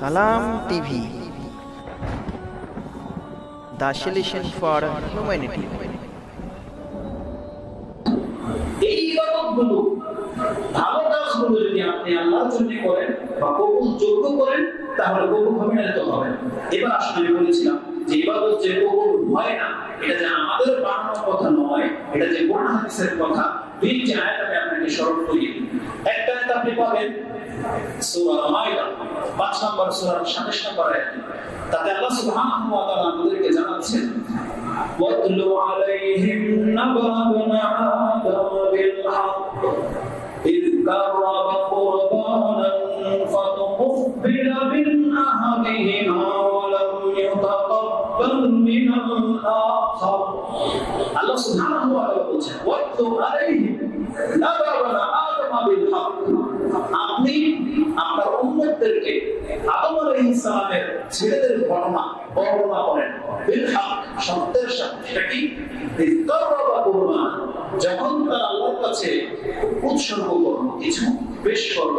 Salam TV. The solution for humanity. এই ভালো কাজগুলো যদি আপনি আল্লাহর জন্য করেন বা কবুল যোগ্য করেন, তাহলে হবে আমি বলেছিলাম যে না, এটা যে আমাদের কথা নয়, এটা যে হাদিসের কথা তিনটি আয়াত আপনাকে একটা আপনি পাবেন, সূরা মাইদা পাঁচ নম্বর সূরা 27 নম্বর আয়াত তাতে আল্লাহ সুবহানাহু ওয়া তাআলা আমাদেরকে জানাচ্ছেন واتل عليهم نبأ ابن آدم بالحق إذ قرب قربانا فتقبل من أحدهما ولم يتقبل من الآخر الله سبحانه وتعالى বলছেন واتل عليهم نبأ ابن آدم بالحق সালামের ছেলেদের ঘটনা বর্ণনা করেন সত্যের সাথে, সেটা কি? যখন তারা আল্লাহর কাছে উৎসর্গ করল, কিছু পেশ করল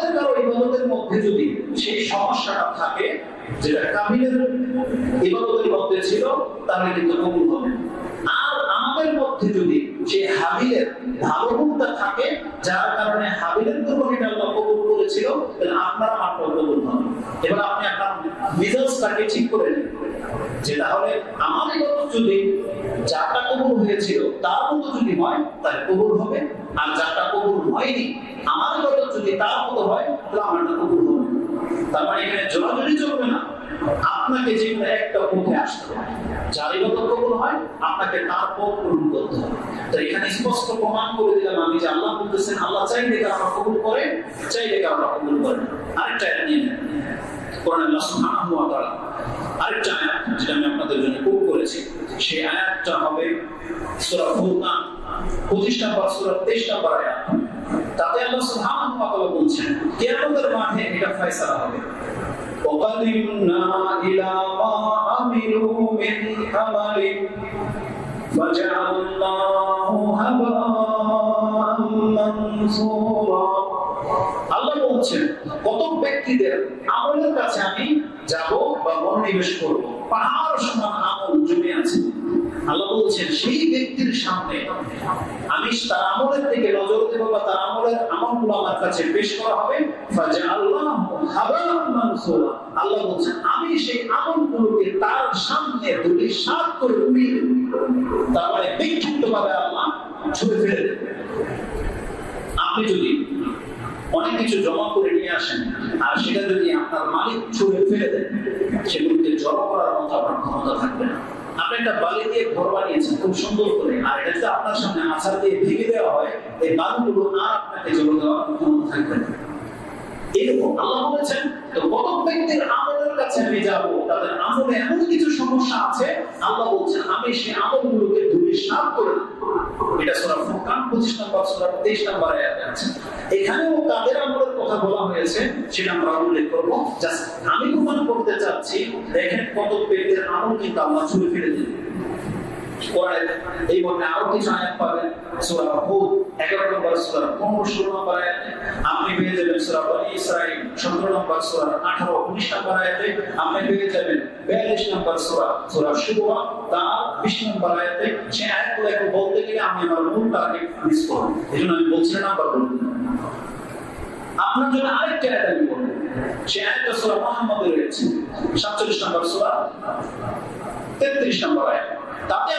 আমাদের কারও ইবাদতের মধ্যে যদি সেই সমস্যাটা থাকে, যেটা ইবাদতের মধ্যে ছিল, তাহলে কিন্তু কবুল হবে। আর আমাদের মধ্যে যদি সেই হাবিলের ভালো গুণটা থাকে, যার কারণে হাবিলের আল্লাহ কবুল করেছিল, তাহলে কবুল এবার আপনি আপনার মিজাজটাকে ঠিক করে নিন। যে তাহলে আমার ইবাদত যদি যারটা কবুল হয়েছিল, তার মতো যদি হয়, তাহলে কবুল হবে। আর যারটা কবুল হয়নি, আমার ইবাদত তার মতো হয়, তাহলে আমারটা কবুল হবে। তার মানে এখানে জোরাজুরি চলবে না। আপনাকে যে একটা পথে আসতে হবে। যার ইবাদত কবুল হয়, আপনাকে তার পথ পূরণ করতে হবে। তো এখানে স্পষ্ট প্রমাণ করে দিলাম আমি যে আল্লাহ বলতেছেন, আল্লাহ কবুল করে কবুল করে আরেকটা নিয়ে। কোরআন আল্লাহ সুবহানাহু ওয়া তাআলা আরেকটা আয়াত যেটা আমি আপনাদের জন্য কোট করেছি। সেই আয়াতটা হবে সূরা ফুরকান। 25 নম্বর সূরা 23 নম্বর আয়াত। তাতে আল্লাহ সুবহানাহু ওয়া তাআলা বলছেন কিয়ামতের মাঠে এটা ফয়সালা হবে وقدمنا إلى ما عملوا من عمل فجعلناه هباء منثورا আল্লাহ বলছেন কত ব্যক্তিদের আমলের কাছে আমি যাব বা মনোনিবেশ করব পাহাড় সমান আমল জমে আছে আল্লাহ বলছেন, সেই ব্যক্তির সামনে আমি তার আমলের দিকে নজর দেব বা তার আমলের আমলগুলো আমার কাছে পেশ করা হবে। আল্লাহ বলছেন, আমি সেই আমলগুলোকে তার সামনে দুটি সাত করে উড়িয়ে দেব। তার মানে বিক্ষিপ্ত ভাবে আল্লাহ ফেলে আপনি যদি অনেক কিছু জমা করে নিয়ে আসেন, আর সেটা যদি আপনার মালিক ছুঁড়ে ফেলে দেন, সেগুলোকে জমা করার মতো আপনার ক্ষমতা থাকবে না। আপনি একটা বালি দিয়ে ঘর বানিয়েছেন, খুব সুন্দর করে। আর এটা যদি আপনার সামনে দিয়ে ভেঙে দেওয়া হয়, এই বালুগুলো আর আপনাকে জমা দেওয়ার থাকবে না। এরকম আল্লাহ বলেছেন, তো কত ব্যক্তির আমলের কাছে আমি যাব? তাদের আমলে এমন কিছু সমস্যা আছে? আল্লাহ বলছেন, আমি সেই আমলগুলোকে এটা সূরা ফুরকান 25 নম্বর সূরা 23 নম্বর আয়াতে আছে। এখানেও তাদের আমলের কথা বলা হয়েছে, সেটা আমরা উল্লেখ করব। আমি প্রমাণ করতে চাচ্ছি, দেখেন কত পেটের আমল কিন্তু আমরা ছুড়ে ফেলে দিলেন। মধ্যে আরও কিছু আয়াত পাবেন, সূরা হুদ। 11 নম্বর সূরা 15 16 নম্বর আয়াতে আপনি পেয়ে যাবেন সূরা বনি ইসরাঈল 17 নম্বর সূরা 18 19 নম্বর আয়াতে আপনি পেয়ে যাবেন 42 নম্বর সূরা সূরা শুরা তার 20 নম্বর আয়াতে আয়াতগুলো বলতে গেলে আমি আমার মূল টার্গেট মিস করব। আমি বলছি নাম্বার বলব আপনার জন্য আরেকটা আয়াত আমি বলব। সেই আয়াতটা সূরা মুহাম্মদে রয়েছে। 47 নম্বর সূরা 33 নম্বর আয়াত। তাতে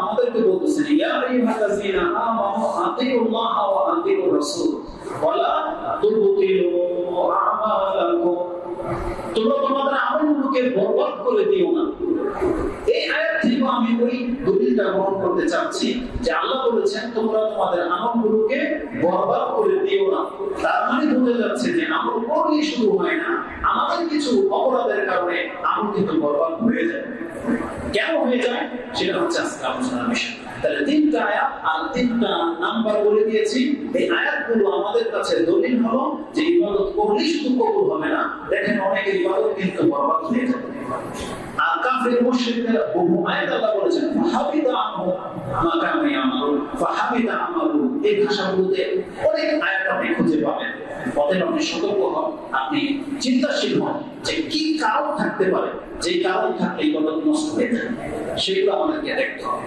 আমাদেরকে বলতেছেন তোমরা তোমাদের আমলগুলোকে বরবাদ করে দিও না। আমি গ্রহণ করতে চাচ্ছি যে আল্লাহ বলেছেন, তোমরা তোমাদের বরবাদ করে দিও না। তার মানে বোঝা যাচ্ছে যে আমল করলেই শুধু হয় না। আমাদের কিছু অপরাধের কারণে আমল কিন্তু বরবাদ হয়ে যায়। কেন হয়ে যায়? সেটা হচ্ছে আজকে আলোচনার বিষয়। তাহলে তিনটা আয়াত, আর তিনটা নাম্বার বলে দিয়েছি। এই আয়াতগুলো আমাদের কাছে দলিল হলো যে ইবাদত করলেই শুধু কবুল হবে না, দেখেন অনেকের ইবাদত কিন্তু বরবাদ হয়ে যায়। আর কাফের মুশরিকদের বহু আয়াত আল্লাহ বলেছেন ফাহাবিতা আনহু মা কানু ইয়ামালুন ফাহাবিতা আমালু এই ভাষাগুলোতে অনেক আয়াত আপনি খুঁজে পাবেন। অতএব আপনি সতর্ক হন। আপনি চিন্তাশীল হন যে কি কারণ থাকতে পারে। যে কারণ থাকলে ইবাদত নষ্ট হয়ে যায়। সেগুলো আমাদেরকে দেখতে হবে।